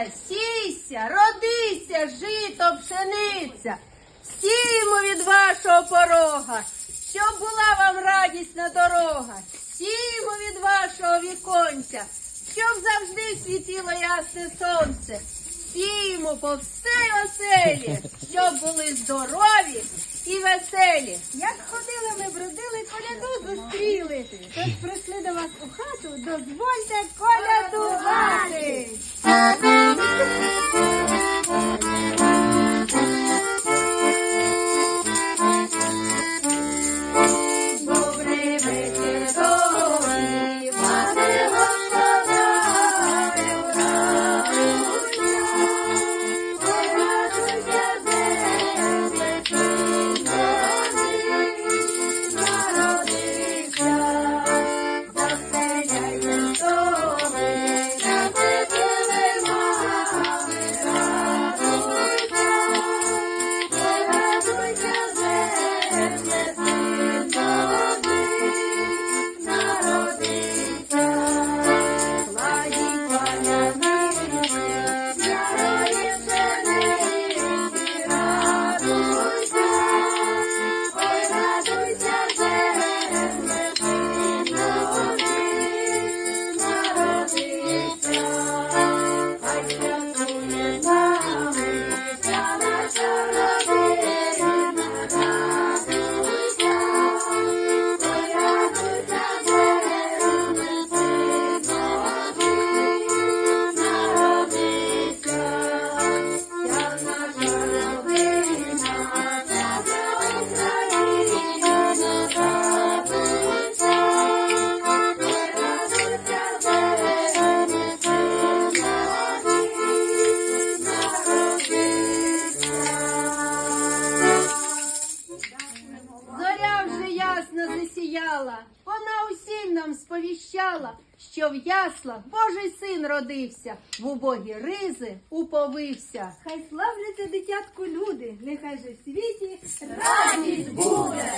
сонце, сійся, родися, жито, пшениця. Сіємо від вашого порога, щоб була вам радісна дорога. Сіємо від вашого віконця, щоб завжди світило ясне сонце. Сіємо по всій оселі, щоб були здорові і веселі. Як ходили ми бродили, коляду зустріли. Тож прийшли до вас у хату, дозвольте колядувати. В яслах Божий син родився, в убогі ризи уповився. Хай славляться дитятку люди, нехай же в світі Радість буде!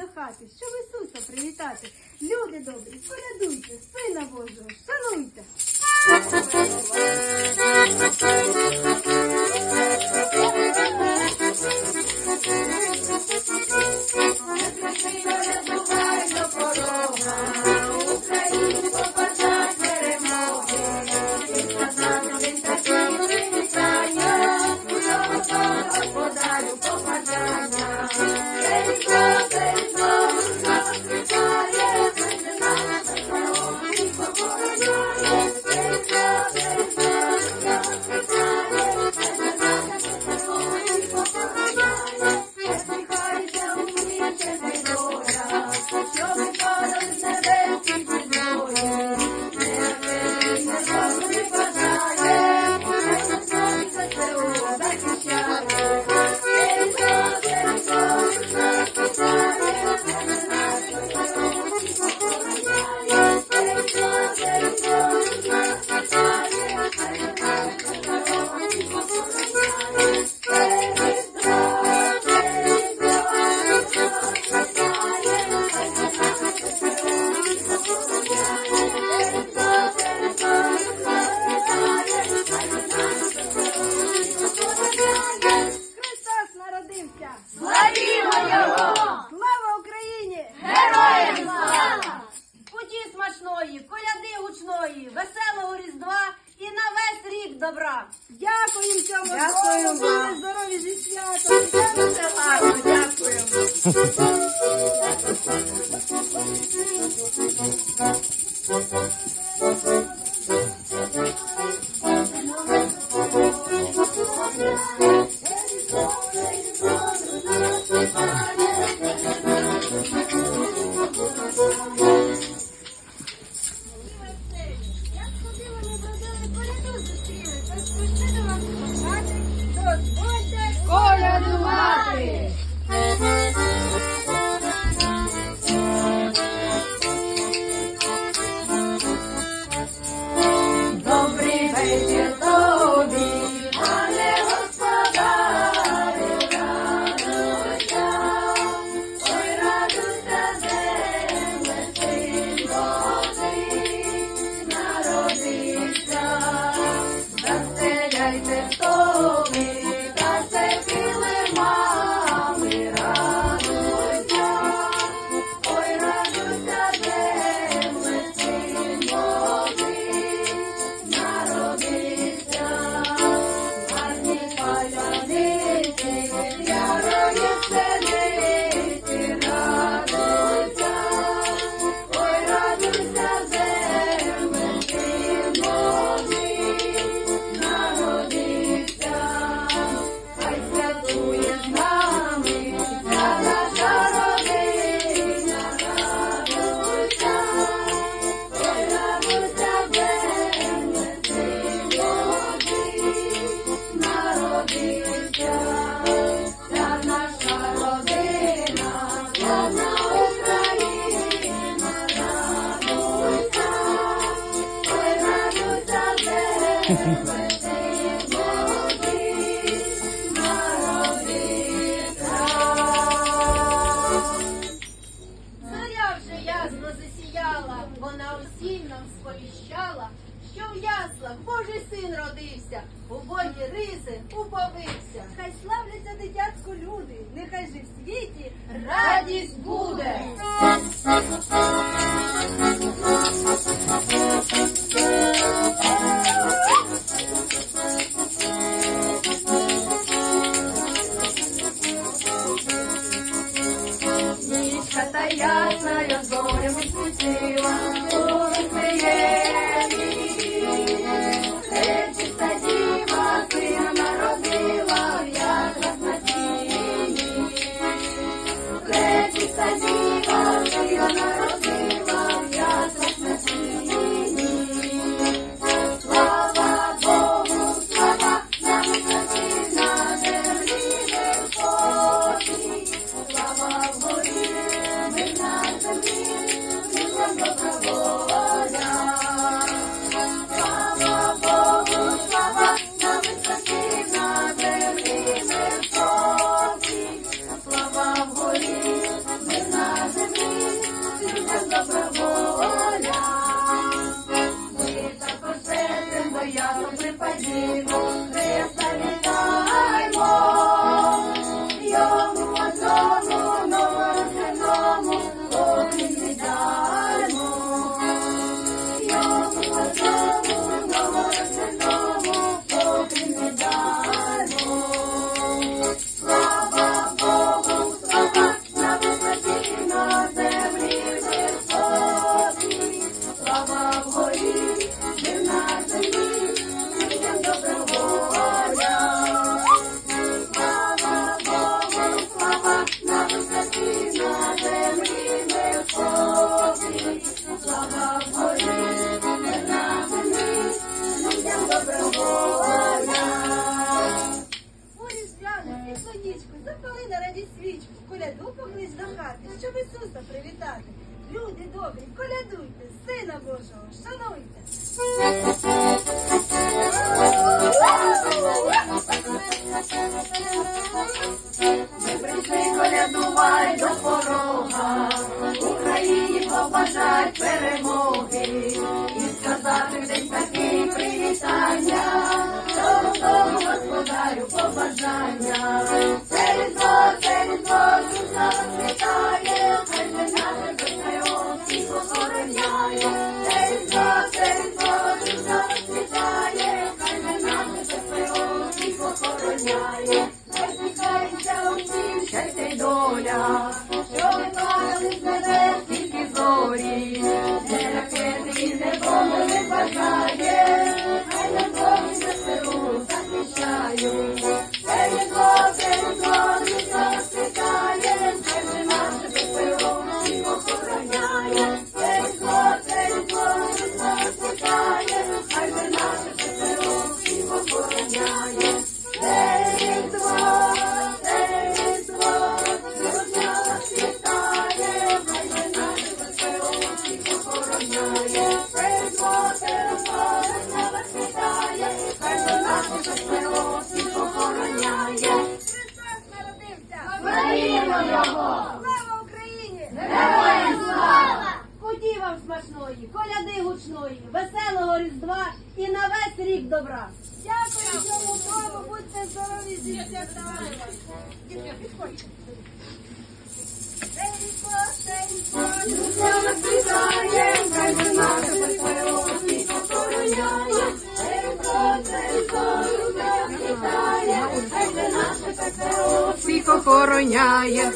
До хати, щоб Ісуса привітати. Люди добрі, порядуйте, сина Божого, шануйте. Música Thank you. Ну, Заря вже ясно засіяла, Вона усім нам сповіщала, що в яслах Божий син родився, у Богі ризи уповився. Хай славляться дитятку люди, нехай же в світі радість буде. добрі, колядуйте, сина Божого, шануйте. Ми прийшли колядувай до порога, Україні побажать перемоги і сказати в день привітання, Золотому господарю побажання. Вітає, хай для нас Охороняє, не вміхається усім, щастя й доля. Всіх охороняє.